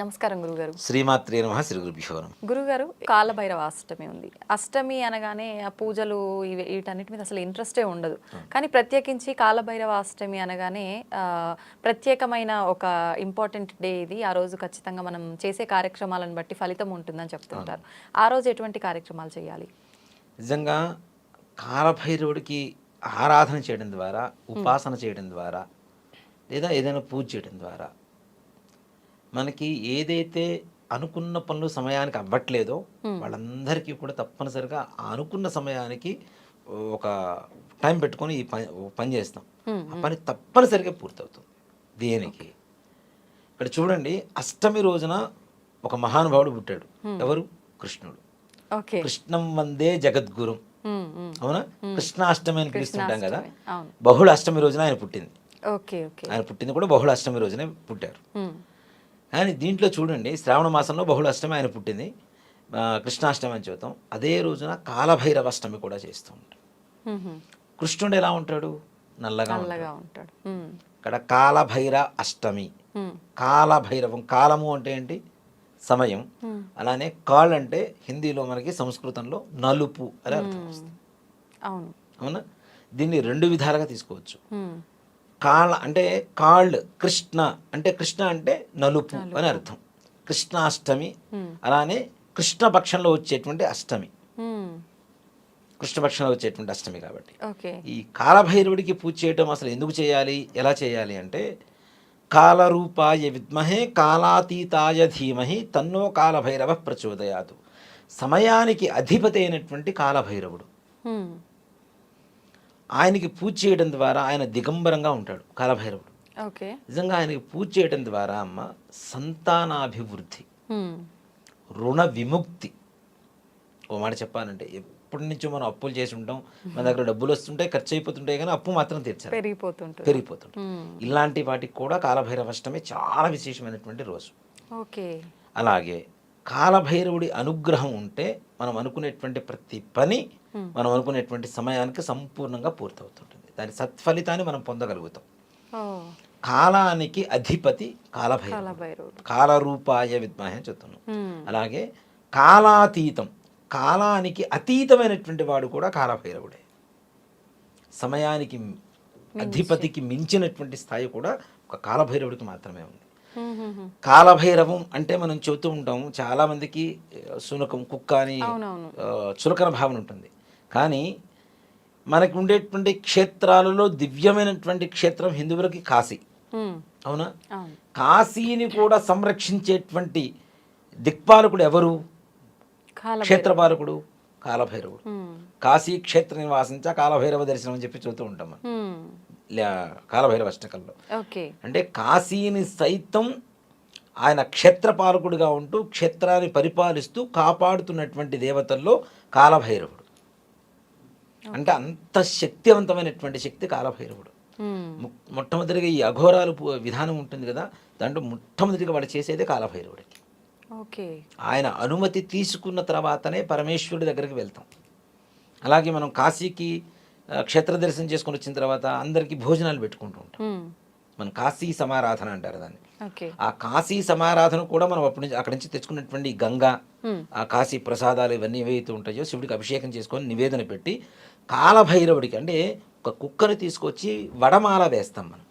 నమస్కారం గురుగారు. శ్రీమాత్రే నమ శ్రీ గురుభ్యో గురుగారు కాలభైరవ అష్టమి ఉంది. అష్టమి అనగానే ఆ పూజలు ఇవి వీటన్నిటి మీద అసలు ఇంట్రెస్టే ఉండదు. కానీ ప్రత్యేకించి కాలభైరవ అష్టమి అనగానే ప్రత్యేకమైన ఒక ఇంపార్టెంట్ డే ఇది. ఆ రోజు ఖచ్చితంగా మనం చేసే కార్యక్రమాలను బట్టి ఫలితం ఉంటుందని చెప్తుంటారు. ఆ రోజు ఎటువంటి కార్యక్రమాలు చేయాలి? నిజంగా కాలభైరవుడికి ఆరాధన చేయడం ద్వారా ఉపాసన చేయడం ద్వారా లేదా ఏదైనా పూజ చేయడం ద్వారా మనకి ఏదైతే అనుకున్న పనులు సమయానికి అవ్వట్లేదో వాళ్ళందరికీ కూడా తప్పనిసరిగా అనుకున్న సమయానికి ఒక టైం పెట్టుకొని ఈ పని పని చేస్తాం. ఆ పని తప్పనిసరిగా పూర్తవుతుంది దేనికి? ఇక్కడ చూడండి అష్టమి రోజున ఒక మహానుభావుడు పుట్టాడు. ఎవరు? కృష్ణుడు. కృష్ణం వందే జగద్గురు. అవునా? కృష్ణాష్టమి అని పిలుస్తుంటాం కదా. బహుళ అష్టమి రోజున ఆయన పుట్టింది. ఆయన పుట్టింది కూడా బహుళ అష్టమి రోజునే పుట్టారు. కానీ దీంట్లో చూడండి శ్రావణ మాసంలో బహుళ అష్టమి ఆయన పుట్టింది. కృష్ణాష్టమి అని చెబుతాం. అదే రోజున కాలభైరవ అష్టమి కూడా చేస్తూ ఉంటాం ఉమ్, ఉమ్. కృష్ణుడు ఎలా ఉంటాడు? నల్లగా ఉంటాడు. ఉంటాడు. ఇక్కడ కాలభైర అష్టమి. కాలభైరవం కాలము అంటే ఏంటి? సమయం. అలానే కాల్ అంటే హిందీలో మనకి సంస్కృతంలో నలుపు అని అర్థం వస్తుంది. అవును. అవునా? దీన్ని రెండు విధాలుగా తీసుకోవచ్చు. కాళ్ళ అంటే కాళ్ళు కృష్ణ అంటే కృష్ణ అంటే నలుపు అని అర్థం. కృష్ణాష్టమి అలానే కృష్ణపక్షంలో వచ్చేటువంటి అష్టమి. కృష్ణపక్షంలో వచ్చేటువంటి అష్టమి కాబట్టి. ఈ కాలభైరవుడికి పూజ చేయటం అసలు ఎందుకు చేయాలి ఎలా చేయాలి అంటే కాలరూపాయ విద్మహే కాలాతీతాయ ధీమహి తన్నో కాలభైరవ ప్రచోదయాదు సమయానికి అధిపతి అయినటువంటి కాలభైరవుడు. ఆయనకి పూజ చేయడం ద్వారా ఆయన దిగంబరంగా ఉంటాడు కాలభైరవుడు. ఓకే. నిజంగా ఆయనకి పూజ చేయడం ద్వారా అమ్మ సంతానాభివృద్ధి రుణ విముక్తి. ఓ మాట చెప్పాలంటే ఎప్పటి నుంచో మనం అప్పులు చేసి ఉంటాం మన దగ్గర డబ్బులు వస్తుంటాయి ఖర్చు అయిపోతుంటాయి కానీ అప్పు మాత్రం తీర్చాలి. పెరిగిపోతుంటుంది. పెరిగిపోతుంది ఉమ్, ఇలాంటి వాటికి కూడా కాలభైరవ అష్టమి చాలా విశేషమైనటువంటి రోజు. ఓకే. అలాగే కాలభైరవుడి అనుగ్రహం ఉంటే మనం అనుకునేటువంటి ప్రతి పని మనం అనుకునేటువంటి సమయానికి సంపూర్ణంగా పూర్తవుతుంటుంది. దాని సత్ఫలితాన్ని మనం పొందగలుగుతాం. కాలానికి అధిపతి కాలభైరవుడు. కాలరూపాయ విద్మహే చెప్తున్నాం. అలాగే కాలాతీతం కాలానికి అతీతమైనటువంటి వాడు కూడా కాలభైరవుడే. సమయానికి అధిపతికి మించినటువంటి స్థాయి కూడా ఒక కాలభైరవుడికి మాత్రమే ఉంది. కాలభైరవం అంటే మనం చెబుతూ ఉంటాం చాలా మందికి ఆ, శునకం కుక్క అని చులకన భావన ఉంటుంది. కానీ మనకి ఉండేటువంటి క్షేత్రాలలో దివ్యమైనటువంటి క్షేత్రం హిందువులకి కాశీ. అవునా? కాశీని కూడా సంరక్షించేటువంటి దిక్పాలకుడు ఎవరు? క్షేత్రపాలకుడు. కాలభైరవుడు. కాశీ క్షేత్ర నివాసించ కాలభైరవ దర్శనం అని చెప్పి చూస్తూ ఉంటాం మనం. కాలభైరవ అష్టకంలో. అంటే కాశీని సైతం ఆయన క్షేత్రపాలకుడిగా ఉంటూ క్షేత్రాన్ని పరిపాలిస్తూ కాపాడుతున్నటువంటి దేవతల్లో కాలభైరవుడు. అంటే అంత శక్తివంతమైనటువంటి శక్తి కాలభైరవుడు. మొట్టమొదటిగా ఈ అఘోరాలు విధానం ఉంటుంది కదా దాంట్లో మొట్టమొదటిగా వాడు చేసేదే కాలభైరవుడికి. ఆయన అనుమతి తీసుకున్న తర్వాతనే పరమేశ్వరుడి దగ్గరికి వెళ్తాం. అలాగే మనం కాశీకి క్షేత్ర దర్శనం చేసుకొని వచ్చిన తర్వాత అందరికీ భోజనాలు పెట్టుకుంటూ ఉంటాం. మన కాశీ సమారాధన అంటారు దాన్ని. ఆ కాశీ సమారాధన కూడా మనం అప్పటి నుంచి అక్కడి నుంచి తెచ్చుకున్నటువంటి గంగా ఆ కాశీ ప్రసాదాలు ఇవన్నీ ఏవైతే ఉంటాయో శివుడికి అభిషేకం చేసుకొని నివేదన పెట్టి కాలభైరవుడికి అంటే ఒక కుక్కను తీసుకొచ్చి వడమాల వేస్తాం మనం.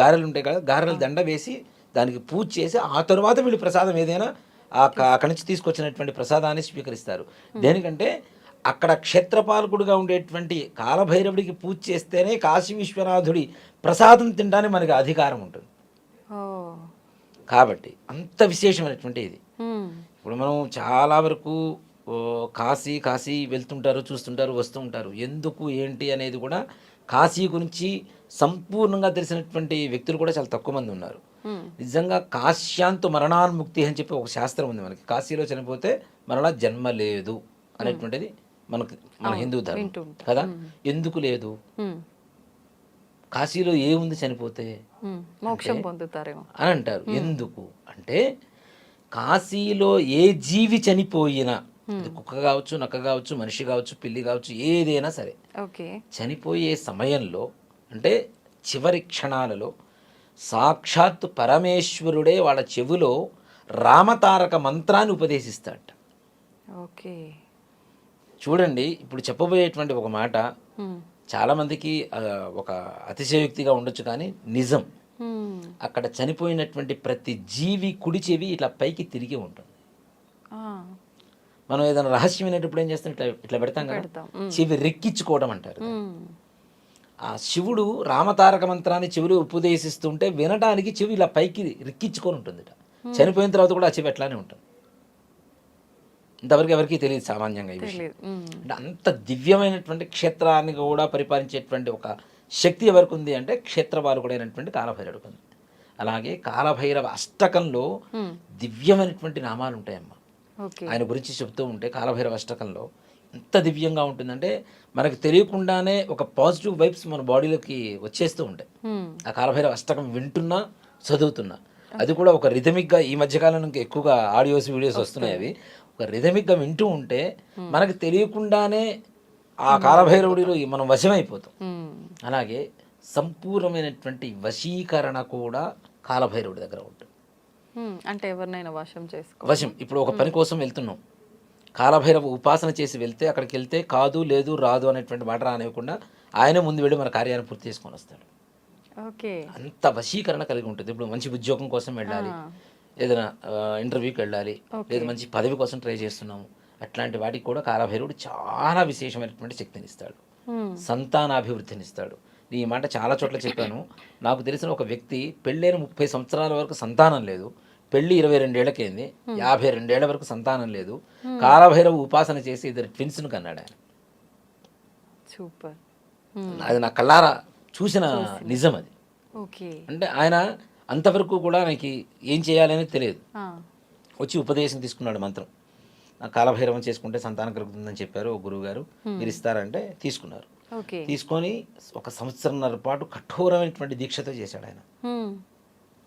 గారెలు ఉంటాయి కదా గారెల దండ వేసి దానికి పూజ చేసి ఆ తర్వాత వీళ్ళు ప్రసాదం ఏదైనా అక్కడి నుంచి తీసుకొచ్చినటువంటి ప్రసాదాన్ని స్వీకరిస్తారు. దేనికంటే అక్కడ క్షేత్రపాలకుడుగా ఉండేటువంటి కాలభైరవుడికి పూజ చేస్తేనే కాశీ విశ్వనాథుడి ప్రసాదం తినడానికి మనకి అధికారం ఉంటుంది. కాబట్టి అంత విశేషమైనటువంటి ఇది. ఇప్పుడు మనం చాలా వరకు కాశీ కాశీ వెళ్తుంటారు చూస్తుంటారు వస్తూ ఉంటారు. ఎందుకు ఏంటి అనేది కూడా కాశీ గురించి సంపూర్ణంగా తెలిసినటువంటి వ్యక్తులు కూడా చాలా తక్కువ మంది ఉన్నారు. నిజంగా కాశ్యాంతు మరణాన్ముక్తి అని చెప్పి ఒక శాస్త్రం ఉంది మనకి. కాశీలో చనిపోతే మరలా జన్మ లేదు అనేటువంటిది మనకి మన హిందూ ధర్మం. కదా? ఎందుకు లేదు? కాశీలో ఏముంది చనిపోతే? మోక్షం పొందుతారేమో. అని అంటారు. ఎందుకు? అంటే కాశీలో ఏ జీవి చనిపోయినా కుక్క కావచ్చు నక్క కావచ్చు మనిషి కావచ్చు పిల్లి కావచ్చు ఏదైనా సరే చనిపోయే సమయంలో అంటే చివరి క్షణాలలో సాక్షాత్ పరమేశ్వరుడే వాళ్ళ చెవిలో రామతారక మంత్రాన్ని ఉపదేశిస్తాడట ఓకే. చూడండి ఇప్పుడు చెప్పబోయేటువంటి ఒక మాట. చాలామందికి ఒక అతిశయోక్తిగా ఉండొచ్చు కానీ నిజం. అక్కడ చనిపోయినటువంటి ప్రతి జీవి కుడి చెవి ఇట్లా పైకి తిరిగి ఉంటుంది. మనం ఏదైనా రహస్యం వినేటప్పుడు ఏం చేస్తాం? ఇట్లా ఇట్లా పెడతాం కదా. చెవి రెక్కించుకోవడం అంటారు. ఆ శివుడు రామతారక మంత్రాన్ని చెవిలో ఉపదేశిస్తుంటే వినడానికి చెవి ఇలా పైకి రెక్కించుకొని ఉంటుంది చనిపోయిన తర్వాత కూడా ఆ చెవి అట్లానే ఉంటుంది. ఇంతవరకు ఎవరికీ తెలియదు సామాన్యంగా ఈ విషయం. తెలీదు హ్మ్. అంటే అంత దివ్యమైనటువంటి క్షేత్రాన్ని కూడా పరిపాలించేటువంటి ఒక శక్తి ఎవరికి ఉంది అంటే క్షేత్రపాలకుడైనటువంటి కాలభైరవుడికి ఉంది. అలాగే కాలభైరవ అష్టకంలో హ్మ్. దివ్యమైనటువంటి నామాలు ఉంటాయమ్మా. ఆయన గురించి చెప్తూ ఉంటే కాలభైరవ అష్టకంలో ఎంత దివ్యంగా ఉంటుందంటే మనకు తెలియకుండానే ఒక పాజిటివ్ వైబ్స్ మన బాడీలోకి వచ్చేస్తూ ఉంటాయి. ఆ కాలభైరవ అష్టకం వింటున్నా చదువుతున్నా. అది కూడా ఒక రిథమిక్గా ఈ మధ్యకాలం ఇంకా ఎక్కువగా ఆడియోస్ వీడియోస్ వస్తున్నాయి అవి. ఒక రిథమిక్గా వింటూ ఉంటే మనకు తెలియకుండానే ఆ కాలభైరవుడిలో మనం వశమైపోతాం. అలాగే సంపూర్ణమైనటువంటి వశీకరణ కూడా కాలభైరవుడి దగ్గర ఉంటుంది. అంటే ఎవరినైనా వశం చేసుకో వశం. ఇప్పుడు ఒక పని కోసం వెళ్తున్నాం. కాలభైరవ ఉపాసన చేసి వెళ్తే అక్కడికి వెళ్తే కాదు లేదు రాదు అనేటువంటి మాట రానివ్వకుండా ఆయన ముందు వెళ్ళి మన కార్యాన్ని పూర్తి చేసుకొని వస్తాడు. ఓకే. అంత వశీకరణ కలిగి ఉంటుంది. ఇప్పుడు మంచి ఉద్యోగం కోసం వెళ్ళాలి ఏదైనా ఇంటర్వ్యూకి వెళ్ళాలి లేదా మంచి పదవి కోసం ట్రై చేస్తున్నాము. అట్లాంటి వాటికి కూడా కాలభైరవుడు చాలా విశేషమైనటువంటి శక్తిని ఇస్తాడు. హ్మ్. సంతానాభివృద్ధిని ఇస్తాడు ఈ మాట చాలా చోట్ల చెప్పాను. నాకు తెలిసిన ఒక వ్యక్తి పెళ్ళైన ముప్పై సంవత్సరాల వరకు సంతానం లేదు. పెళ్ళి ఇరవై రెండేళ్ళకైంది యాభై రెండేళ్ళ వరకు సంతానం లేదు. కాలభైరవ ఉపాసన చేసి ఇద్దరు ట్విన్స్ను కన్నాడు ఆయన. సూపర్. అది నా కళ్ళారా చూసిన నిజం అది. అంటే ఆయన అంతవరకు కూడా ఆయనకి ఏం చేయాలని తెలియదు. వచ్చి ఉపదేశం తీసుకున్నాడు మంత్రం. కాలభైరవం చేసుకుంటే సంతానం కలుగుతుందని చెప్పారు ఓ గురువు గారు మీరు ఇస్తారంటే తీసుకున్నారు. తీసుకొని ఒక సంవత్సరంన్నర పాటు కఠోరమైనటువంటి దీక్షతో చేశాడు ఆయన.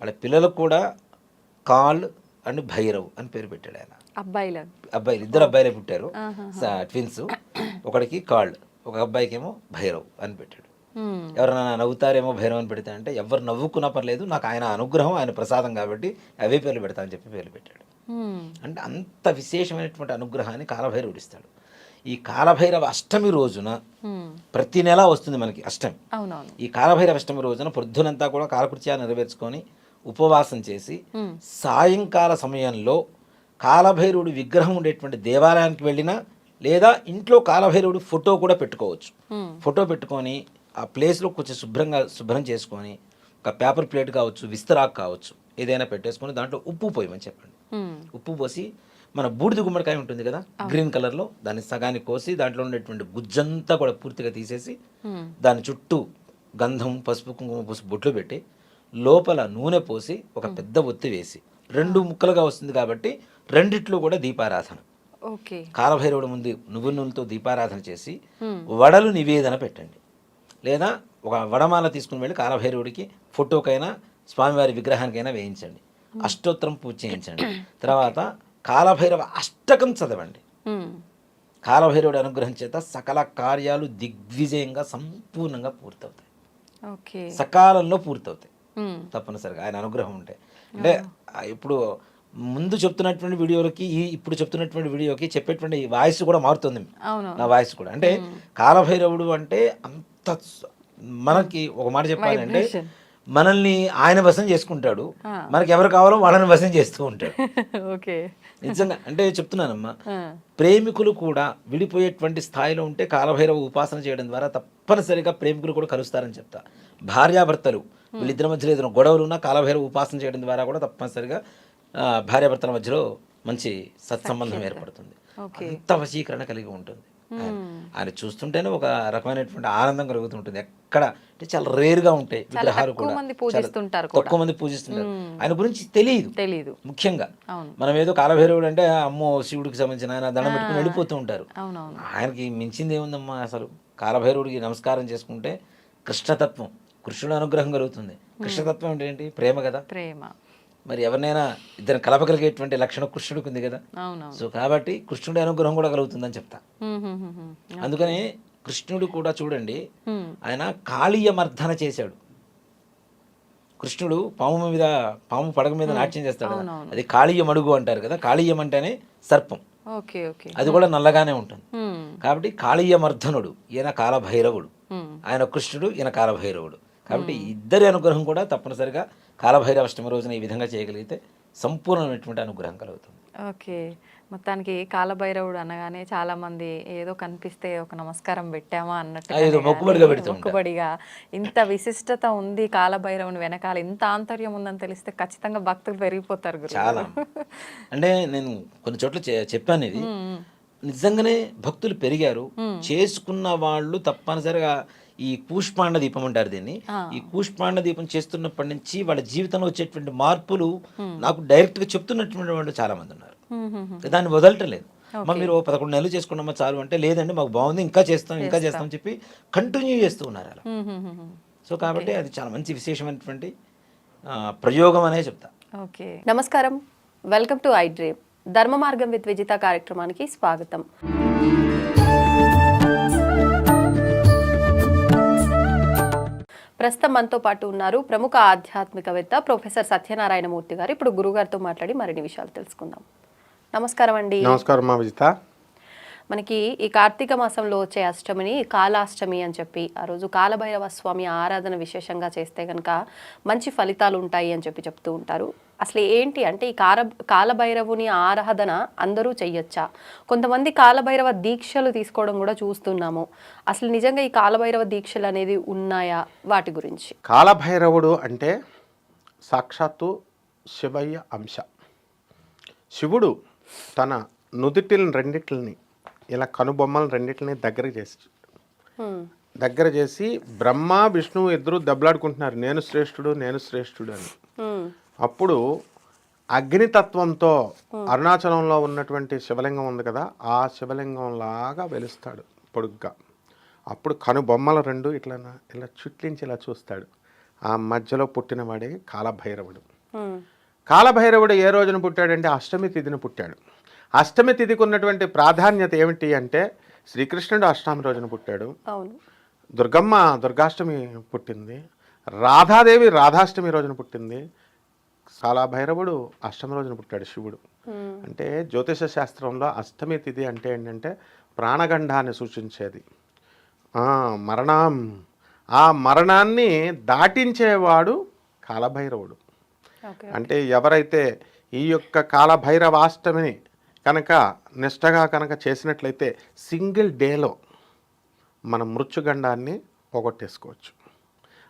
వాళ్ళ పిల్లలకు కూడా కాల్ అండ్ భైరవ్ అని పేరు పెట్టాడు ఆయన. అబ్బాయిల. అబ్బాయిలు ఇద్దరు అబ్బాయిలే పుట్టారు. ట్విన్స్. ఒకడికి కాళ్ళు ఒక అబ్బాయికి ఏమో భైరవ్ అని పెట్టాడు. ఎవరైనా నవ్వుతారేమో భైరవ్ అని పెడితే అంటే ఎవరు నవ్వుకున్నా పర్లేదు నాకు ఆయన అనుగ్రహం ఆయన ప్రసాదం కాబట్టి అవే పేర్లు పెడతా అని చెప్పి పేర్లు పెట్టాడు. అంటే అంత విశేషమైనటువంటి అనుగ్రహాన్ని కాలభైరవుడు ఇస్తాడు. ఈ కాలభైరవ అష్టమి రోజున. ప్రతి నెల వస్తుంది మనకి అష్టమి. ఈ కాలభైరవ అష్టమి రోజున పొద్దునంతా కూడా కాలకృత్యాలు నెరవేర్చుకొని ఉపవాసం చేసి. సాయంకాల సమయంలో కాలభైరవుడి విగ్రహం ఉండేటువంటి దేవాలయానికి వెళ్ళినా లేదా ఇంట్లో కాలభైరవుడి ఫోటో కూడా పెట్టుకోవచ్చు. ఫోటో పెట్టుకొని ఆ ప్లేస్లో కొంచెం శుభ్రంగా శుభ్రం చేసుకొని ఒక పేపర్ ప్లేట్ కావచ్చు విస్తరాక్ కావచ్చు ఏదైనా పెట్టేసుకొని దాంట్లో ఉప్పు పోయమని చెప్పండి. ఉప్పు పోసి మన బూడిద గుమ్మడికాయ ఉంటుంది కదా గ్రీన్ కలర్లో దాన్ని సగాన్ని కోసి దాంట్లో ఉండేటువంటి గుజ్జంతా కూడా పూర్తిగా తీసేసి. దాని చుట్టూ గంధం పసుపు కుంకుమ పోసి బొట్లు పెట్టి లోపల నూనె పోసి ఒక పెద్ద ఒత్తి వేసి రెండు ముక్కలుగా వస్తుంది కాబట్టి రెండిట్లో కూడా దీపారాధన. ఓకే. కాలభైరవుడి ముందు నువ్వు నూనెతో దీపారాధన చేసి. వడలు నివేదన పెట్టండి. లేదా ఒక వడమాల తీసుకుని వెళ్ళి కాలభైరవుడికి ఫోటోకైనా స్వామివారి విగ్రహానికైనా వేయించండి. అష్టోత్తరం పూజ చేయించండి. తర్వాత కాలభైరవ అష్టకం చదవండి. కాలభైరవుడి అనుగ్రహం చేత సకల కార్యాలు దిగ్విజయంగా సంపూర్ణంగా పూర్తవుతాయి. సకాలంలో పూర్తవుతాయి. తప్పనిసరిగా. ఆయన అనుగ్రహం ఉంటే. అంటే ఇప్పుడు ముందు చెప్తున్నటువంటి వీడియోలకి ఈ ఇప్పుడు చెప్తున్నటువంటి వీడియోకి చెప్పేటువంటి వాయిస్ కూడా మారుతుంది. నా వాయిస్ కూడా. అంటే కాలభైరవుడు అంటే అంత మనకి ఒక మాట చెప్పాలంటే. మనల్ని ఆయన వశం చేసుకుంటాడు. మనకి ఎవరు కావాలో వాళ్ళని వశం చేస్తూ ఉంటాడు. ఓకే. నిజంగా అంటే చెప్తున్నానమ్మా. ప్రేమికులు కూడా విడిపోయేటువంటి స్థాయిలో ఉంటే కాలభైరవ ఉపాసన చేయడం ద్వారా తప్పనిసరిగా ప్రేమికులు కూడా కలుస్తారని చెప్తా. భార్యాభర్తలు వీళ్ళిద్దరి మధ్యలో ఏదైనా గొడవలు ఉన్నా కాలభైరవ ఉపాసన చేయడం ద్వారా కూడా తప్పనిసరిగా భార్యాభర్తల మధ్యలో మంచి సత్సంబంధం ఏర్పడుతుంది. అంత వశీకరణ కలిగి ఉంటుంది. ఆయన చూస్తుంటేనే ఒక రకమైనటువంటి ఆనందం కలుగుతుంటుంది ఎక్కడ అంటే చాలా రేరుగా ఉంటాయి విగ్రహాలు కూడా. తక్కువ మంది పూజిస్తుంటారు. ఆయన గురించి తెలియదు. తెలీదు. ముఖ్యంగా మనం ఏదో కాలభైరవుడు అంటే అమ్మో శివుడికి సంబంధించిన ఆయన దండం పెట్టుకుని వెళ్ళిపోతూ ఉంటారు. ఆయనకి మించింది ఏముందమ్మా అసలు? కాలభైరవుడికి నమస్కారం చేసుకుంటే కృష్ణతత్వం కృష్ణుడు అనుగ్రహం కలుగుతుంది. కృష్ణతత్వం అంటే ఏంటి? ప్రేమ కదా? ప్రేమ. మరి ఎవరినైనా ఇద్దరు కలపగలిగేటువంటి లక్షణం కృష్ణుడికి ఉంది కదా? సో కాబట్టి కృష్ణుడి అనుగ్రహం కూడా కలుగుతుందని చెప్తా. అందుకని కృష్ణుడు కూడా చూడండి. ఆయన కాళీయ మర్దన చేశాడు. కృష్ణుడు పాము మీద పాము పడగ మీద నాట్యం చేస్తాడు అది కాళీయ మడుగు అంటారు కదా? కాళీయం అంటేనే సర్పం. అది కూడా నల్లగానే ఉంటుంది. కాబట్టి కాళీయ మర్ధనుడు ఈయన కాలభైరవుడు. ఆయన కృష్ణుడు ఈయన కాలభైరవుడు. కాబట్టి ఇద్దరి అనుగ్రహం కూడా తప్పనిసరిగా కాలభైరవ అష్టమి రోజున ఈ విధంగా చేయగలిగితే సంపూర్ణమైనటువంటి అనుగ్రహం కలుగుతుంది. ఓకే. మొత్తానికి కాలభైరవుడు అనగానే చాలా మంది ఏదో కనిపిస్తే ఒక నమస్కారం పెట్టామా అన్నట్టు మొక్కుబడిగా ఇంత విశిష్టత ఉంది కాలభైరవుని వెనకాల ఇంత ఆంతర్యం ఉందని తెలిస్తే ఖచ్చితంగా భక్తులు పెరిగిపోతారు చాలా. అంటే నేను కొన్ని చోట్ల చెప్పాను ఇది. నిజంగానే భక్తులు పెరిగారు. చేసుకున్న వాళ్ళు తప్పనిసరిగా ఈ కూష్పాండ దీపం అంటారు దీన్ని. ఈ కూష్పాండ దీపం చేస్తున్నప్పటి నుంచి వాళ్ళ జీవితంలో వచ్చేటువంటి మార్పులు నాకు డైరెక్ట్గా చెప్తున్నటువంటి వాళ్ళు చాలా మంది ఉన్నారు దాన్ని వదలటలేదు అమ్మ మీరు ఓ పదకొండు నెలలు చేసుకున్నామా చాలు అంటే లేదండి మాకు బాగుంది ఇంకా చేస్తాం ఇంకా చేస్తాం. అని చెప్పి కంటిన్యూ చేస్తూ ఉన్నారు అలా. సో కాబట్టి అది చాలా మంచి విశేషమైనటువంటి ప్రయోగం అనే చెప్తా. ఓకే. నమస్కారం. Welcome to I dream. ధర్మ మార్గం విత్ విజిత కార్యక్రమానికి స్వాగతం. ప్రస్తుతం మనతో పాటు ఉన్నారు ప్రముఖ ఆధ్యాత్మికవేత్త ప్రొఫెసర్ సత్యనారాయణమూర్తి గారు. ఇప్పుడు గురుగారితో మాట్లాడి మరిన్ని విషయాలు తెలుసుకుందాం. నమస్కారం అండి. నమస్కారం మా విజిత. మనకి ఈ కార్తీక మాసంలో వచ్చే అష్టమిని కాలాష్టమి అని చెప్పి ఆ రోజు కాలభైరవ స్వామి ఆరాధన విశేషంగా చేస్తే కనుక మంచి ఫలితాలు ఉంటాయి అని చెప్పి చెప్తూ ఉంటారు. అసలు ఏంటి అంటే ఈ కార కాలభైరవుని ఆరాధన అందరూ చెయ్యొచ్చా? కొంతమంది కాలభైరవ దీక్షలు తీసుకోవడం కూడా చూస్తున్నాము. అసలు నిజంగా ఈ కాలభైరవ దీక్షలు అనేది ఉన్నాయా వాటి గురించి? కాలభైరవుడు అంటే సాక్షాత్తు శివయ్య అంశ. శివుడు తన నుదిటిని రెండిటిని ఇలా కనుబొమ్మలు రెండిటిని దగ్గర చేసి. దగ్గర చేసి బ్రహ్మ విష్ణువు ఇద్దరు దెబ్బలాడుకుంటున్నారు. నేను శ్రేష్ఠుడు నేను శ్రేష్ఠుడు అని. అప్పుడు అగ్నితత్వంతో అరుణాచలంలో ఉన్నటువంటి శివలింగం ఉంది కదా ఆ శివలింగం లాగా వెలుస్తాడు పొడుగ్గా. అప్పుడు కనుబొమ్మలు రెండు ఇట్లా ఇలా చుట్లించి ఇలా చూస్తాడు. ఆ మధ్యలో పుట్టినవాడే కాలభైరవుడు. కాలభైరవుడు ఏ రోజున పుట్టాడంటే అష్టమి తిథిని పుట్టాడు. అష్టమి తిథికి ఉన్నటువంటి ప్రాధాన్యత ఏమిటి అంటే శ్రీకృష్ణుడు అష్టమి రోజున పుట్టాడు. దుర్గమ్మ దుర్గాష్టమి పుట్టింది. రాధాదేవి రాధాష్టమి రోజున పుట్టింది. కాలభైరవుడు అష్టమి రోజున పుట్టాడు శివుడు. అంటే జ్యోతిష శాస్త్రంలో అష్టమి తిథి అంటే ఏంటంటే ప్రాణగండాన్ని సూచించేది. మరణం. ఆ మరణాన్ని దాటించేవాడు కాలభైరవుడు. అంటే ఎవరైతే ఈ యొక్క కాలభైరవాష్టమిని కనుక నిష్టగా కనుక చేసినట్లయితే సింగిల్ డేలో మన మృత్యుగండాన్ని పోగొట్టేసుకోవచ్చు.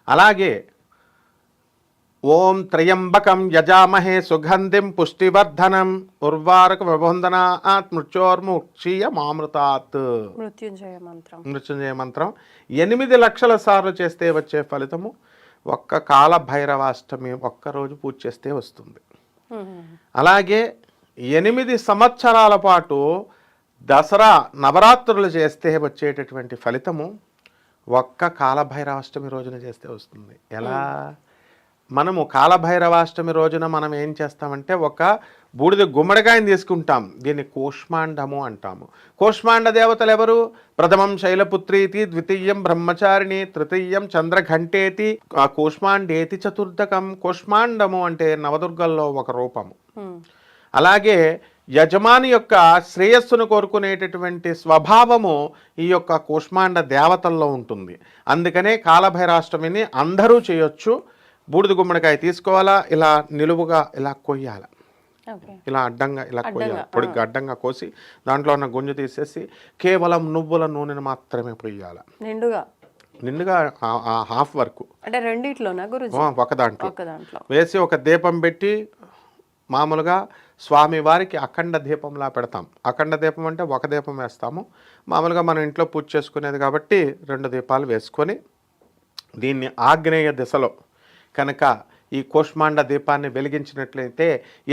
అలాగే ఓం త్రయంబకం యజామహే సుగంధిం పుష్టివర్ధనం. ఉర్వారక ప్రబంధనాత్ మృత్యోర్ముక్షీయ మామృతాత్ మృత్యుంజయ మంత్రం. మృత్యుంజయ మంత్రం. ఎనిమిది లక్షల సార్లు చేస్తే వచ్చే ఫలితము ఒక్క కాల భైరవాష్టమి ఒక్కరోజు పూజ చేస్తే వస్తుంది. అలాగే ఎనిమిది సంవత్సరాల పాటు దసరా నవరాత్రులు చేస్తే వచ్చేటటువంటి ఫలితము ఒక్క కాలభైరవాష్టమి రోజున చేస్తే వస్తుంది. ఎలా? మనము కాలభైరవాష్టమి రోజున మనం ఏం చేస్తామంటే ఒక బూడిద గుమ్మడికాయని తీసుకుంటాం. దీన్ని కూష్మాండము అంటాము. కూష్మాండ దేవతలు ఎవరు? ప్రథమం శైలపుత్రీతి ద్వితీయం బ్రహ్మచారిణి తృతీయం చంద్రఘంటేతి ఆ కూష్మాండేతి చతుర్థకం. కూష్మాండము అంటే నవదుర్గల్లో ఒక రూపము. అలాగే యజమాని యొక్క శ్రేయస్సును కోరుకునేటటువంటి స్వభావము ఈ యొక్క కూష్మాండ దేవతల్లో ఉంటుంది. అందుకనే కాలభైరాష్టమిని అందరూ చేయొచ్చు. బూడిద గుమ్మడికాయ తీసుకోవాలా? ఇలా నిలువుగా ఇలా కొయ్యాల? ఇలా అడ్డంగా ఇలా కొయ్యాలి? పొడిగా అడ్డంగా కోసి దాంట్లో ఉన్న గుంజు తీసేసి కేవలం నువ్వుల నూనెను మాత్రమే పొయ్యాలి? నిండుగా? నిండుగా హాఫ్ వరకు. అంటే రెండిట్లోనా గురుజీ? ఒక దాంట్లో. వేసి ఒక దీపం పెట్టి మామూలుగా స్వామి వారికి అఖండ దీపంలా పెడతాం. అఖండ దీపం అంటే ఒక దీపం వేస్తాము. మామూలుగా మనం ఇంట్లో పూజ చేసుకునేది కాబట్టి రెండు దీపాలు వేసుకొని దీన్ని ఆగ్నేయ దిశలో కనుక ఈ కూష్మాండ దీపాన్ని వెలిగించినట్లయితే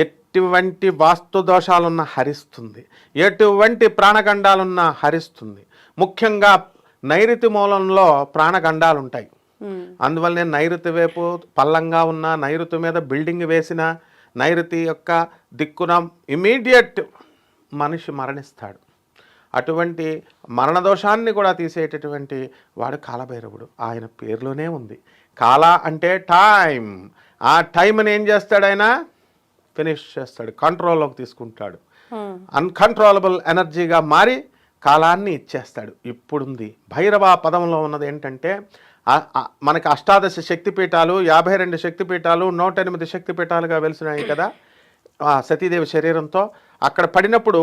ఎటువంటి వాస్తు దోషాలున్నా హరిస్తుంది ఎటువంటి ప్రాణగండాలున్నా హరిస్తుంది. ముఖ్యంగా నైరుతి మూలంలో ప్రాణగండాలు ఉంటాయి. అందువల్లనే నైరుతి వైపు పల్లంగా ఉన్న నైరుతి మీద బిల్డింగ్ వేసిన నైరుతి యొక్క దిక్కున ఇమీడియట్ మనిషి మరణిస్తాడు. అటువంటి మరణదోషాన్ని కూడా తీసేటటువంటి వాడు కాలభైరవుడు. ఆయన పేరులోనే ఉంది. కాల అంటే టైం ఆ టైంని ఏం చేస్తాడు ఆయన? ఫినిష్ చేస్తాడు. కంట్రోల్లోకి తీసుకుంటాడు. అన్కంట్రోలబుల్ ఎనర్జీగా మారి కాలాన్ని ఇచ్చేస్తాడు. ఇప్పుడుంది. భైరవ పదంలో ఉన్నది ఏంటంటే మనకి అష్టాదశ శక్తిపీఠాలు యాభై రెండు శక్తిపీఠాలు నూట ఎనిమిది శక్తిపీఠాలుగా వెలిసినాయి కదా ఆ సతీదేవి శరీరంతో. అక్కడ పడినప్పుడు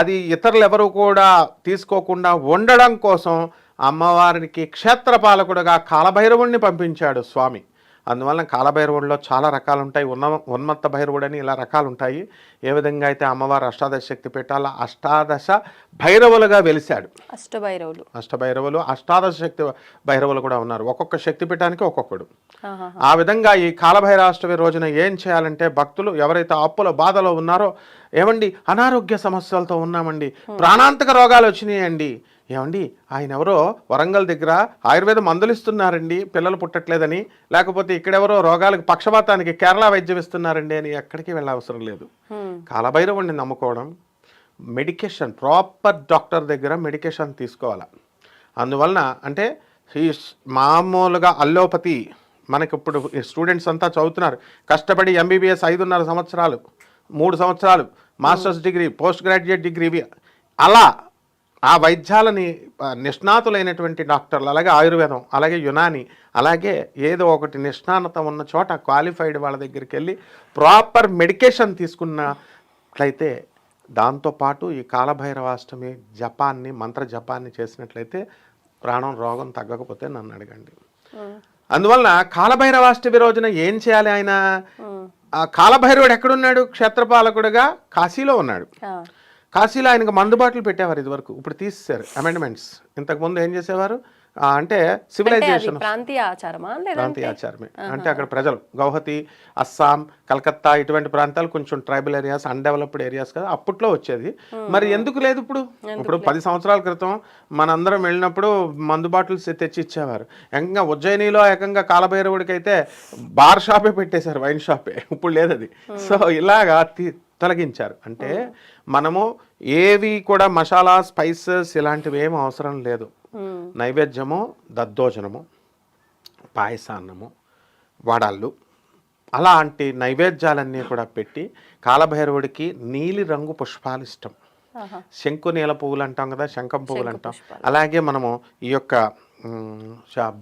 అది ఇతరులు ఎవరు కూడా తీసుకోకుండా ఉండడం కోసం అమ్మవారికి క్షేత్రపాలకుడుగా కాలభైరవుణ్ణి పంపించాడు స్వామి. అందువలన కాలభైరవుడిలో చాలా రకాలు ఉంటాయి ఉన్న ఉన్మత్త భైరవుడు అని ఇలా రకాలు ఉంటాయి ఏ విధంగా అయితే అమ్మవారు అష్టాదశ శక్తి పీఠాల అష్టాదశ భైరవులుగా వెలిశాడు. అష్టభైరవులు. అష్టభైరవులు అష్టాదశ శక్తి భైరవులు కూడా ఉన్నారు. ఒక్కొక్క శక్తి పీఠానికి ఒక్కొక్కడు. ఆ విధంగా ఈ కాలభైరాష్టమి రోజున ఏం చేయాలంటే భక్తులు ఎవరైతే అప్పుల బాధలో ఉన్నారో ఏమండి అనారోగ్య సమస్యలతో ఉన్నామండి ప్రాణాంతక రోగాలు వచ్చినాయండి ఏమండి ఆయన ఎవరో వరంగల్ దగ్గర ఆయుర్వేద మందులు ఇస్తున్నారండి పిల్లలు పుట్టట్లేదని లేకపోతే ఇక్కడెవరో రోగాలకు పక్షపాతానికి కేరళ వైద్యం ఇస్తున్నారండి అని ఎక్కడికి వెళ్ళవసరం లేదు. కాలభైరవుడిని నమ్ముకోవడం మెడికేషన్ ప్రాపర్ డాక్టర్ దగ్గర మెడికేషన్ తీసుకోవాలి. అందువలన అంటే ఈ మామూలుగా అల్లోపతి మనకి ఇప్పుడు స్టూడెంట్స్ అంతా చదువుతున్నారు కష్టపడి ఎంబీబీఎస్ ఐదున్నర సంవత్సరాలు మూడు సంవత్సరాలు masters degree post graduate degree అలా ఆ వైద్యాలని నిష్ణాతులైనటువంటి డాక్టర్లు అలాగే ఆయుర్వేదం అలాగే యునాని అలాగే ఏదో ఒకటి నిష్ణానత ఉన్న చోట క్వాలిఫైడ్ వాళ్ళ దగ్గరికి వెళ్ళి ప్రాపర్ మెడికేషన్ తీసుకున్నట్లయితే దాంతోపాటు ఈ కాలభైరవాష్టమి జపాన్ని మంత్ర జపాన్ని చేసినట్లయితే ప్రాణం రోగం తగ్గకపోతే నన్ను అడగండి. అందువలన కాలభైరవాష్టమి రోజున ఏం చేయాలి ఆయన? ఆ. కాలభైరవుడు ఎక్కడున్నాడు? క్షేత్రపాలకుడుగా కాశీలో ఉన్నాడు. కాశీలో ఆయనకు మందు బాటలు పెట్టేవారు ఇదివరకు. ఇప్పుడు తీసేశారు. అమెండ్మెంట్స్ ఇంతకుముందు ఏం చేసేవారు? అంటే సివిలైజేషన్ ప్రాంతీయ ఆచారమా? ప్రాంతీయ ఆచారమే. అంటే అక్కడ ప్రజలు గౌహతి అస్సాం కలకత్తా ఇటువంటి ప్రాంతాలు కొంచెం ట్రైబల్ ఏరియాస్ అన్డెవలప్డ్ ఏరియాస్ కదా అప్పట్లో వచ్చేది. మరి ఎందుకు లేదు ఇప్పుడు? ఇప్పుడు పది సంవత్సరాల క్రితం మనందరం వెళ్ళినప్పుడు మందు బాటిల్స్ తెచ్చి ఇచ్చేవారు. ఏకంగా ఉజ్జయినిలో ఏకంగా కాలభైరవుడికి అయితే బార్ షాపే పెట్టేశారు వైన్ షాపే. ఇప్పుడు లేదు అది సో ఇలాగా తీ- తొలగించారు. అంటే మనము ఏవి కూడా మసాలా స్పైసెస్ ఇలాంటివి ఏం అవసరం లేదు. నైవేద్యము దద్దోజనము పాయసాన్నము వడళ్ళు అలాంటి నైవేద్యాలన్నీ కూడా పెట్టి కాలభైరవుడికి నీలి రంగు పుష్పాలు ఇష్టం. శంకు నీల పువ్వులు అంటాం కదా శంఖం పువ్వులు అంటాం. అలాగే మనము ఈ యొక్క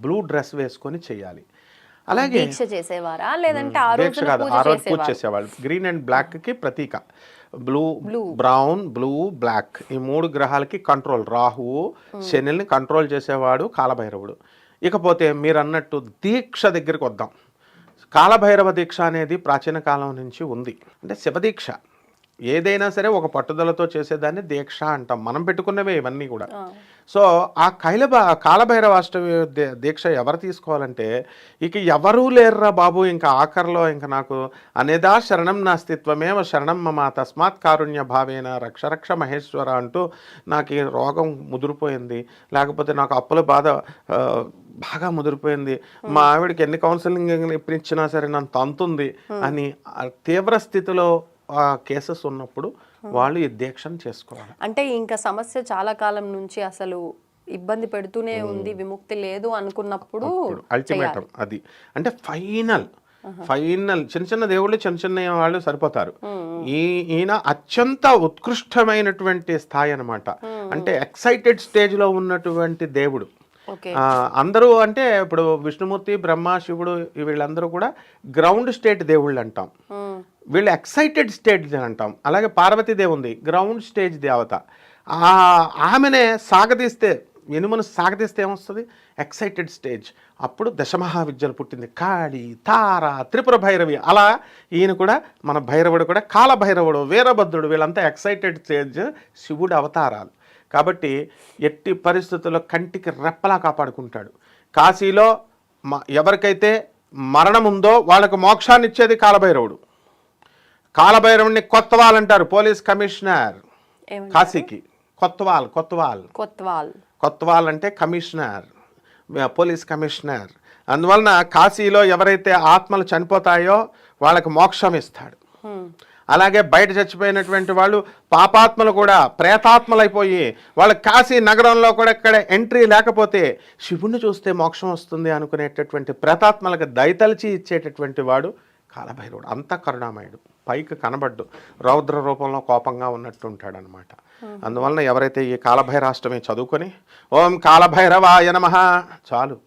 బ్లూ డ్రెస్ వేసుకొని చేయాలి. అలాగే దీక్ష చేసేవారా? లేదంటే ఆ కాదు ఆ రోజు పూజ చేసేవాళ్ళు. గ్రీన్ అండ్ బ్లాక్కి ప్రతీక. బ్లూ బ్రౌన్ బ్లూ బ్లాక్ ఈ మూడు గ్రహాలకి కంట్రోల్ రాహువు శనిల్ని కంట్రోల్ చేసేవాడు కాలభైరవుడు. ఇకపోతే మీరు అన్నట్టు దీక్ష దగ్గరికి వద్దాం. కాలభైరవ దీక్ష అనేది ప్రాచీన కాలం నుంచి ఉంది. అంటే శివదీక్ష ఏదైనా సరే ఒక పట్టుదలతో చేసేదాన్ని దీక్ష అంటాం. మనం పెట్టుకున్నవే ఇవన్నీ కూడా. సో ఆ కైలభ కాలభైరవాష్టమి దీ- దీక్ష ఎవరు తీసుకోవాలంటే ఇక ఎవరూ లేర్రా బాబు ఇంకా ఆఖరిలో ఇంకా నాకు అనేదా శరణం నాస్తిత్వమేవ శరణం మమ తస్మాత్ కారుణ్య భావేన రక్ష రక్ష మహేశ్వర అంటూ నాకు ఈ రోగం ముదిరిపోయింది. లేకపోతే నాకు అప్పుల బాధ బాగా ముదిరిపోయింది. మా ఆవిడకి ఎన్ని కౌన్సిలింగ్ ఇప్పించినా సరే నన్ను తంతుంది అని తీవ్ర స్థితిలో కేసెస్ ఉన్నప్పుడు వాళ్ళు ఈ దీక్షను చేసుకోవాలి. అంటే ఇంకా సమస్య చాలా కాలం నుంచి అసలు ఇబ్బంది పెడుతూనే ఉంది విముక్తి లేదు అనుకున్నప్పుడు అల్టిమేటం అది. అంటే ఫైనల్ ఫైనల్ చిన్న చిన్న దేవుళ్ళు చిన్న చిన్న వాళ్ళు సరిపోతారు. ఈ ఈయన అత్యంత ఉత్కృష్టమైనటువంటి స్థాయి అన్నమాట. అంటే ఎక్సైటెడ్ స్టేజ్లో ఉన్నటువంటి దేవుడు. అందరూ అంటే ఇప్పుడు విష్ణుమూర్తి బ్రహ్మ శివుడు వీళ్ళందరూ కూడా గ్రౌండ్ స్టేట్ దేవుళ్ళు అంటాం. వీళ్ళు ఎక్సైటెడ్ స్టేట్ అంటాం. అలాగే పార్వతీదేవి ఉంది గ్రౌండ్ స్టేజ్ దేవత. ఆ ఆమెనే సాగదీస్తే ఎనుమను సాగదీస్తే ఏమొస్తుంది? Excited stage. అప్పుడు దశమహావిద్యలు పుట్టింది. కాళి తార త్రిపుర భైరవి. అలా ఈయన కూడా మన భైరవుడు కూడా కాల భైరవుడు వీరభద్రుడు వీళ్ళంతా ఎక్సైటెడ్ స్టేజ్ శివుడు అవతారాలు. కాబట్టి ఎట్టి పరిస్థితుల్లో కంటికి రెప్పలా కాపాడుకుంటాడు. కాశీలో మ- ఎవరికైతే మరణం ఉందో వాళ్ళకు మోక్షాన్ని ఇచ్చేది కాలభైరవుడు. కాలభైరవుడిని కొత్తవాల్ అంటారు పోలీస్ కమిషనర్? కాశీకి. కొత్తవాల్ కొత్తవాల్ కొత్వాల్. కొత్తవాల్ అంటే కమిషనర్ పోలీస్ కమిషనర్. అందువలన కాశీలో ఎవరైతే ఆత్మలు చనిపోతాయో వాళ్ళకి మోక్షం ఇస్తాడు. అలాగే బయట చచ్చిపోయినటువంటి వాళ్ళు పాపాత్మలు కూడా ప్రేతాత్మలైపోయి వాళ్ళ కాశీ నగరంలో కూడా ఇక్కడ ఎంట్రీ లేకపోతే శివుణ్ణి చూస్తే మోక్షం వస్తుంది అనుకునేటటువంటి ప్రేతాత్మలకు దయతలిచి ఇచ్చేటటువంటి వాడు కాలభైరవుడు. అంత కరుణామయుడు. పైకి కనబడ్డు. రౌద్ర రూపంలో కోపంగా ఉన్నట్టు ఉంటాడు అనమాట అందువలన ఎవరైతే ఈ కాలభైరాష్టమి చదువుకొని ఓం కాలభైరవాయ నమః చాలు.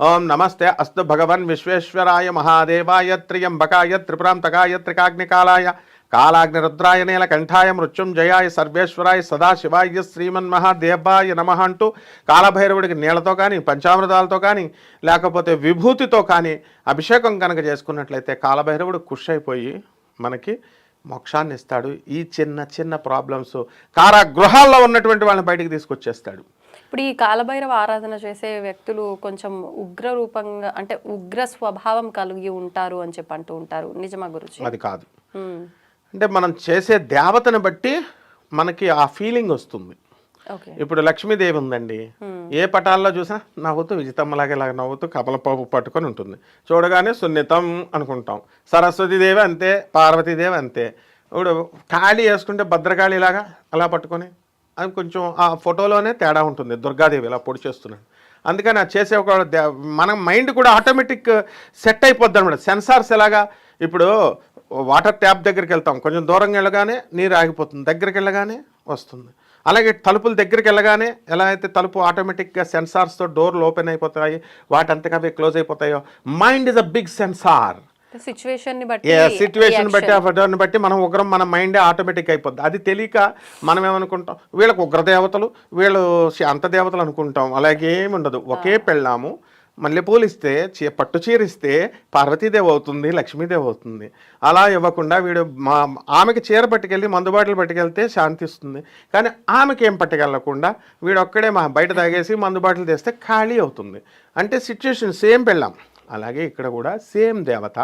ఓం నమస్తే అస్తు భగవన్ విశ్వేశ్వరాయ మహాదేవాయ త్రియంబకాయ త్రిపురాంతకాయ త్రికాగ్నికాలాయ కాలాగ్నిరుద్రాయ నీలకంఠాయ మృత్యుంజయాయ సర్వేశ్వరాయ సదాశివాయ శ్రీమన్మహాదేవాయ నమ అంటూ కాలభైరవుడికి నీళ్ళతో కానీ పంచామృతాలతో కానీ లేకపోతే విభూతితో కానీ అభిషేకం కనుక చేసుకున్నట్లయితే కాలభైరవుడు కుష్ అయిపోయి మనకి మోక్షాన్ని ఇస్తాడు ఈ చిన్న చిన్న ప్రాబ్లమ్స్ కారాగృహాల్లో ఉన్నటువంటి వాళ్ళని బయటికి తీసుకొచ్చేస్తాడు. ఇప్పుడు ఈ కాలభైరవ ఆరాధన చేసే వ్యక్తులు కొంచెం ఉగ్ర రూపంగా అంటే ఉగ్ర స్వభావం కలిగి ఉంటారు అని చెప్పి అంటూ ఉంటారు. నిజమా గురుజీ? అది కాదు. అంటే మనం చేసే దేవతను బట్టి మనకి ఆ ఫీలింగ్ వస్తుంది. ఓకే. ఇప్పుడు లక్ష్మీదేవి ఉందండి. ఏ పటాల్లో చూసినా నవ్వుతూ విజితమ్మలాగా ఇలా నవ్వుతూ కమలపాపు పట్టుకొని ఉంటుంది. చూడగానే సున్నితం అనుకుంటాం. సరస్వతీదేవి అంతే పార్వతీదేవి అంతే. ఇప్పుడు ఖాళీ వేసుకుంటే భద్రకాళిలాగా అలా పట్టుకొని అది కొంచెం ఆ ఫోటోలోనే తేడా ఉంటుంది. దుర్గాదేవి ఇలా పొడి చేస్తున్నాడు. అందుకని అది చేసే ఒక దే- మన మైండ్ కూడా ఆటోమేటిక్ సెట్ అయిపోద్ది అనమాట సెన్సార్స్ ఎలాగా ఇప్పుడు వాటర్ ట్యాప్ దగ్గరికి వెళ్తాం. కొంచెం దూరంగా వెళ్ళగానే నీరు ఆగిపోతుంది. దగ్గరికి వెళ్ళగానే వస్తుంది. అలాగే తలుపుల దగ్గరికి వెళ్ళగానే ఎలా అయితే తలుపు ఆటోమేటిక్గా సెన్సార్స్తో డోర్లు ఓపెన్ అయిపోతాయి వాటంతగా అవి close అయిపోతాయో mind is a big sensor. Situation బట్టి ఆ బట్టి మనం ఉగ్రం మన మైండే ఆటోమేటిక్ అయిపోద్ది. అది తెలియక మనం ఏమనుకుంటాం? వీళ్ళకి ఉగ్రదేవతలు వీళ్ళు శాంత దేవతలు అనుకుంటాం. అలాగే ఏమి ఉండదు. ఒకే పెళ్ళాము. మల్లెపూలు ఇస్తే చీ పట్టు చీర ఇస్తే పార్వతీదేవి అవుతుంది లక్ష్మీదేవి అవుతుంది. అలా ఇవ్వకుండా వీడు మా ఆమెకి చీర పట్టుకెళ్ళి మందు బాటలు పట్టుకెళ్తే శాంతి ఇస్తుంది కానీ ఆమెకి ఏం పట్టుకెళ్ళకుండా వీడు ఒక్కడే మా బయట తాగేసి మందు బాటలు తెస్తే ఖాళీ అవుతుంది. అంటే సిచ్యువేషన్ సేమ్ పెళ్ళాం. అలాగే ఇక్కడ కూడా సేమ్ దేవత.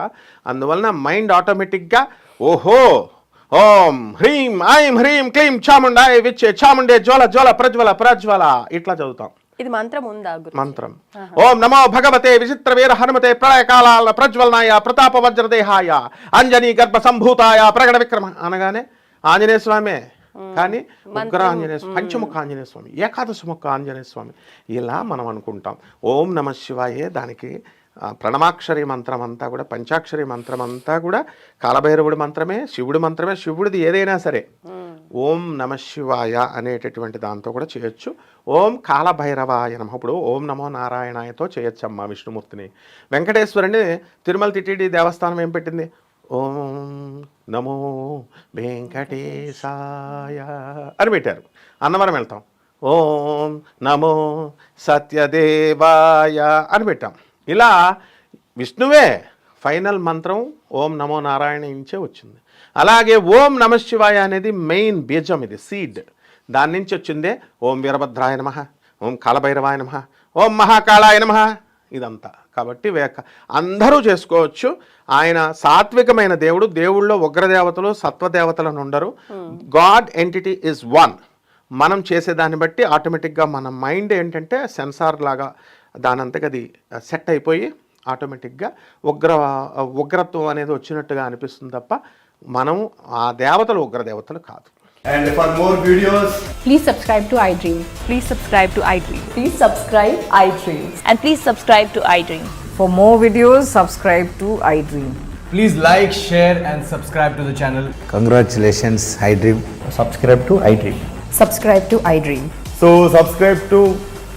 అందువలన మైండ్ ఆటోమేటిక్గా ఓహో ఓం హ్రీం ఐం హ్రీం క్లీం చాముండాయ విచ్చే చాముండే జ్వల జ్వల ప్రజ్వల ప్రజ్వల. ఇట్లా చదువుతాం. ఇది మంత్రం ఉందా మంత్రం. ఓం నమో భగవతే విచిత్ర వీర హనుమతే ప్రళయ కాలాల ప్రజ్వలనాయ ప్రతాప వజ్రదేహాయ అంజనీ గర్భ సంభూతాయ ప్రగడ విక్రమ అనగానే ఆంజనేయ స్వామే. కానీ ఉగ్ర ఆంజనేయ స్వామి పంచముఖ ఆంజనేయ స్వామి ఏకాదశ ముఖ ఆంజనేయ స్వామి. ఇలా మనం అనుకుంటాం. ఓం నమ శివాయే దానికి ప్రణమాక్షరి మంత్రం అంతా కూడా పంచాక్షరి మంత్రం అంతా కూడా కాలభైరవుడి మంత్రమే శివుడి మంత్రమే శివుడిది ఏదైనా సరే. ఓం నమ శివాయ అనేటటువంటి దాంతో కూడా చేయొచ్చు. ఓం కాలభైరవాయ నమ. ఇప్పుడు ఓం నమో నారాయణాయతో చేయొచ్చమ్మా విష్ణుమూర్తిని. వెంకటేశ్వరుని తిరుమల తిటిడి దేవస్థానం ఏం పెట్టింది? ఓం నమో వెంకటేశాయ అని పెట్టారు. అన్నవరం వెళ్తాం. ఓం నమో సత్యదేవాయ అని పెట్టాం. ఇలా విష్ణువే ఫైనల్ మంత్రం ఓం నమో నారాయణ నుంచే వచ్చింది. అలాగే ఓం నమ శివాయ అనేది మెయిన్ బీజం ఇది సీడ్. దాని నుంచి వచ్చిందే ఓం వీరభద్రాయ నమ ఓం కాలభైరవాయ నమ ఓం మహాకాళాయ నమ ఇదంతా. కాబట్టి వేక అందరూ చేసుకోవచ్చు. ఆయన సాత్వికమైన దేవుడు దేవుళ్ళో ఉగ్రదేవతలు సత్వదేవతలను ఉండరు. God entity is one. మనం చేసే దాన్ని బట్టి ఆటోమేటిక్గా మన మైండ్ ఏంటంటే సెన్సార్ లాగా దానంతగా అది సెట్ అయిపోయి ఆటోమేటిక్గా ఉగ్ర ఉగ్రత్వం అనేది వచ్చినట్టుగా అనిపిస్తుంది తప్ప మనం ఆ దేవతలు ఉగ్ర దేవతలు కాదు. And for more videos please subscribe to I dream please subscribe to I dream please subscribe I dream and please subscribe to I dream for more videos subscribe to I dream please like share and subscribe to the channel congratulations I dream subscribe to I dream subscribe to I dream so subscribe to